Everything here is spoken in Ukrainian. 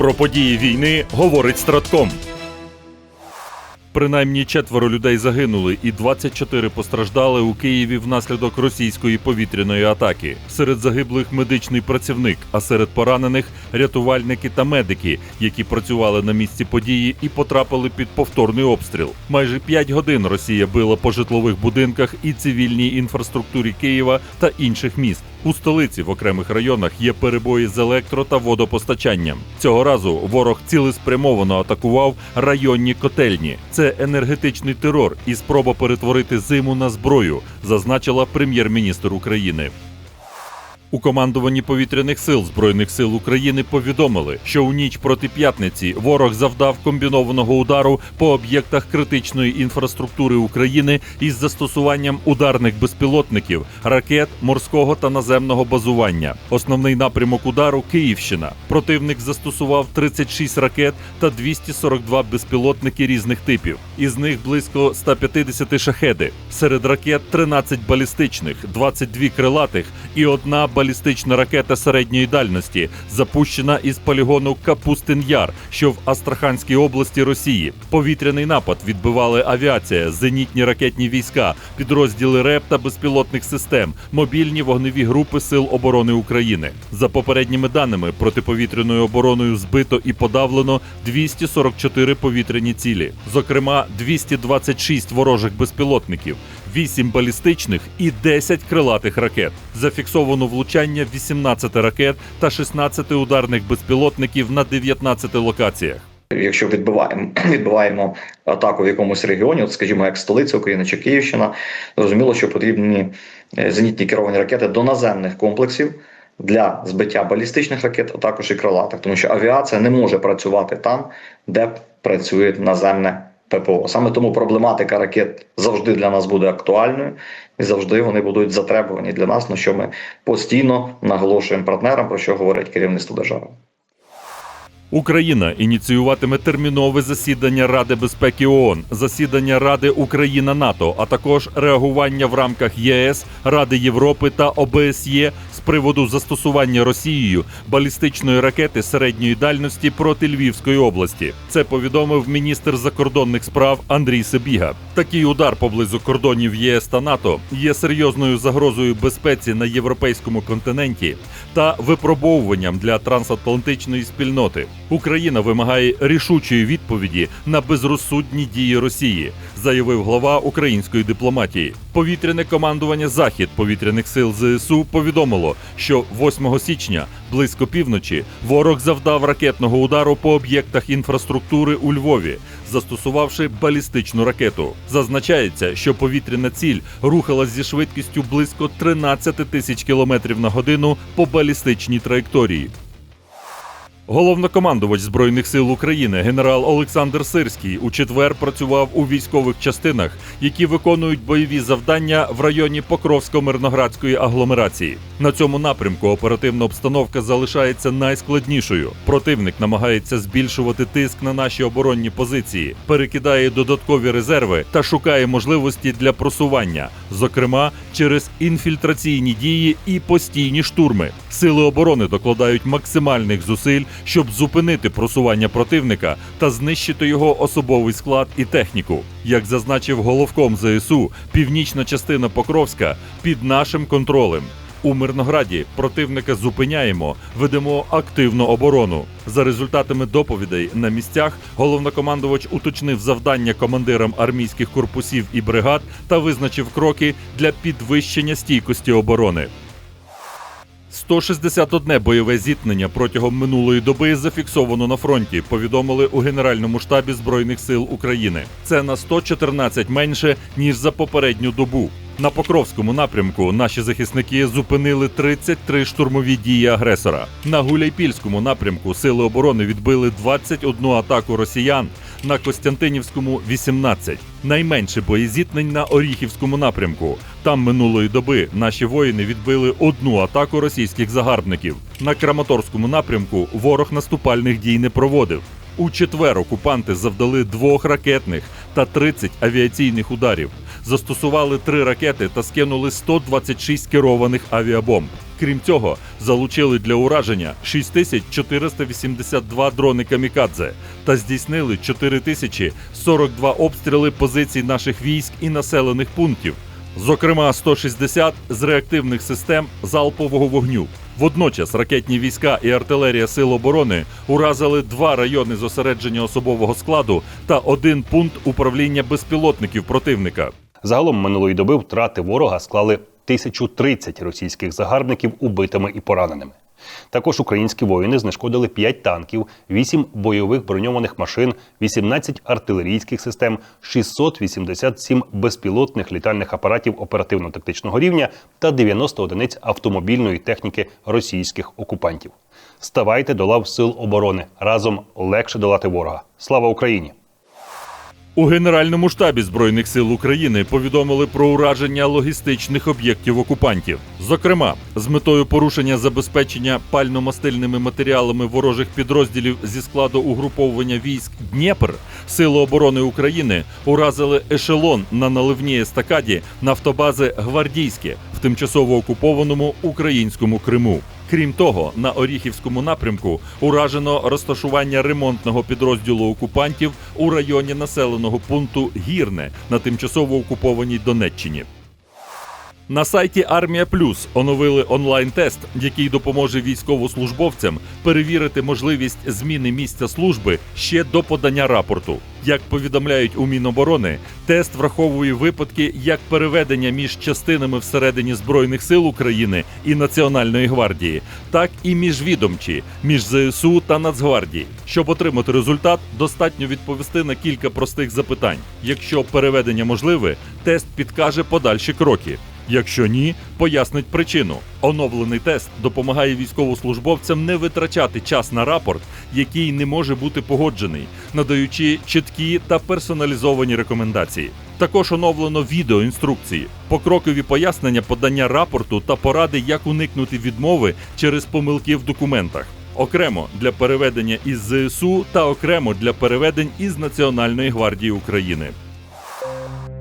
Про події війни говорить Стратком. Принаймні четверо людей загинули, і 24 постраждали у Києві внаслідок російської повітряної атаки. Серед загиблих медичний працівник, а серед поранених рятувальники та медики, які працювали на місці події і потрапили під повторний обстріл. Майже 5 годин Росія била по житлових будинках і цивільній інфраструктурі Києва та інших міст. У столиці в окремих районах є перебої з електро та водопостачанням. Цього разу ворог цілеспрямовано атакував районні котельні. Це енергетичний терор і спроба перетворити зиму на зброю, зазначила прем'єр-міністр України. У командуванні повітряних сил Збройних сил України повідомили, що у ніч проти п'ятниці ворог завдав комбінованого удару по об'єктах критичної інфраструктури України із застосуванням ударних безпілотників, ракет, морського та наземного базування. Основний напрямок удару Київщина. Противник застосував 36 ракет та 242 безпілотники різних типів. Із них близько 150 шахеди. Серед ракет 13 балістичних, 22 крилатих і одна балістична ракета середньої дальності, запущена із полігону Капустин-Яр, що в Астраханській області Росії. Повітряний напад відбивали авіація, зенітні ракетні війська, підрозділи РЕП та безпілотних систем, мобільні вогневі групи Сил оборони України. За попередніми даними, протиповітряною обороною збито і подавлено 244 повітряні цілі, зокрема 226 ворожих безпілотників. 8 балістичних і 10 крилатих ракет. Зафіксовано влучання 18 ракет та 16 ударних безпілотників на 19 локаціях. Якщо відбиваємо відбиваємо атаку в якомусь регіоні, от скажімо, як столиця України чи Київщина, зрозуміло, що потрібні е, зенітні керовані ракети до наземних комплексів для збиття балістичних ракет, а також і крилатих, тому що авіація не може працювати там, де працює наземне ППО. Саме тому проблематика ракет завжди для нас буде актуальною і завжди вони будуть затребувані для нас, на що ми постійно наголошуємо партнерам, про що говорить керівництво держави. Україна ініціюватиме термінове засідання Ради безпеки ООН, засідання Ради Україна НАТО, а також реагування в рамках ЄС, Ради Європи та ОБСЄ з приводу застосування Росією балістичної ракети середньої дальності проти Львівської області. Це повідомив міністр закордонних справ Андрій Сибіга. Такий удар поблизу кордонів ЄС та НАТО є серйозною загрозою безпеці на європейському континенті та випробовуванням для трансатлантичної спільноти. Україна вимагає рішучої відповіді на безрозсудні дії Росії, заявив глава української дипломатії. Повітряне командування Захід повітряних сил ЗСУ повідомило, що 8 січня близько півночі ворог завдав ракетного удару по об'єктах інфраструктури у Львові, застосувавши балістичну ракету. Зазначається, що повітряна ціль рухалась зі швидкістю близько 13 тисяч кілометрів на годину по балістичній траєкторії. Головнокомандувач збройних сил України генерал Олександр Сирський у четвер працював у військових частинах, які виконують бойові завдання в районі Покровсько-Мирноградської агломерації. На цьому напрямку оперативна обстановка залишається найскладнішою. Противник намагається збільшувати тиск на наші оборонні позиції, перекидає додаткові резерви та шукає можливості для просування, зокрема через інфільтраційні дії і постійні штурми. Сили оборони докладають максимальних зусиль щоб зупинити просування противника та знищити його особовий склад і техніку. Як зазначив головком ЗСУ, північна частина Покровська під нашим контролем. У Мирнограді противника зупиняємо, ведемо активну оборону. За результатами доповідей на місцях головнокомандувач уточнив завдання командирам армійських корпусів і бригад та визначив кроки для підвищення стійкості оборони. 161 бойове зіткнення протягом минулої доби зафіксовано на фронті. Повідомили у Генеральному штабі Збройних сил України. Це на 114 менше ніж за попередню добу. На Покровському напрямку наші захисники зупинили 33 штурмові дії агресора. На Гуляйпільському напрямку сили оборони відбили 21 атаку росіян. На Костянтинівському 18. Найменше боєзітнень на Оріхівському напрямку. Там минулої доби наші воїни відбили одну атаку російських загарбників. На Краматорському напрямку ворог наступальних дій не проводив. У четвер окупанти завдали двох ракетних та 30 авіаційних ударів. Застосували три ракети та скинули 126 керованих авіабомб. Крім цього, залучили для ураження 6482 дрони камікадзе та здійснили 4042 обстріли позицій наших військ і населених пунктів. Зокрема, 160 з реактивних систем залпового вогню. Водночас ракетні війська і артилерія Сил оборони уразили два райони зосередження особового складу та один пункт управління безпілотників противника. Загалом минулої доби втрати ворога склали 1030 російських загарбників убитими і пораненими. Також українські воїни знешкодили 5 танків, 8 бойових броньованих машин, 18 артилерійських систем, 687 безпілотних літальних апаратів оперативно-тактичного рівня та 90 одиниць автомобільної техніки російських окупантів. Ставайте до лав сил оборони разом легше долати ворога. Слава Україні! У Генеральному штабі Збройних сил України повідомили про ураження логістичних об'єктів окупантів. Зокрема, з метою порушення забезпечення пально-мастильними матеріалами ворожих підрозділів зі складу угруповування військ Дніпр, Сили оборони України уразили ешелон на наливній естакаді нафтобази Гвардійське тимчасово окупованому українському Криму. Крім того, на Оріхівському напрямку уражено розташування ремонтного підрозділу окупантів у районі населеного пункту Гірне на тимчасово окупованій Донеччині. На сайті Армія Плюс оновили онлайн-тест, який допоможе військовослужбовцям перевірити можливість зміни місця служби ще до подання рапорту. Як повідомляють у Міноборони, тест враховує випадки як переведення між частинами всередині Збройних сил України і Національної гвардії, так і міжвідомчі між ЗСУ та Нацгвардії. Щоб отримати результат, достатньо відповісти на кілька простих запитань. Якщо переведення можливе, тест підкаже подальші кроки. Якщо ні, пояснить причину. Оновлений тест допомагає військовослужбовцям не витрачати час на рапорт, який не може бути погоджений, надаючи чіткі та персоналізовані рекомендації. Також оновлено відеоінструкції, покрокові пояснення подання рапорту та поради, як уникнути відмови через помилки в документах. Окремо для переведення із ЗСУ та окремо для переведень із Національної гвардії України.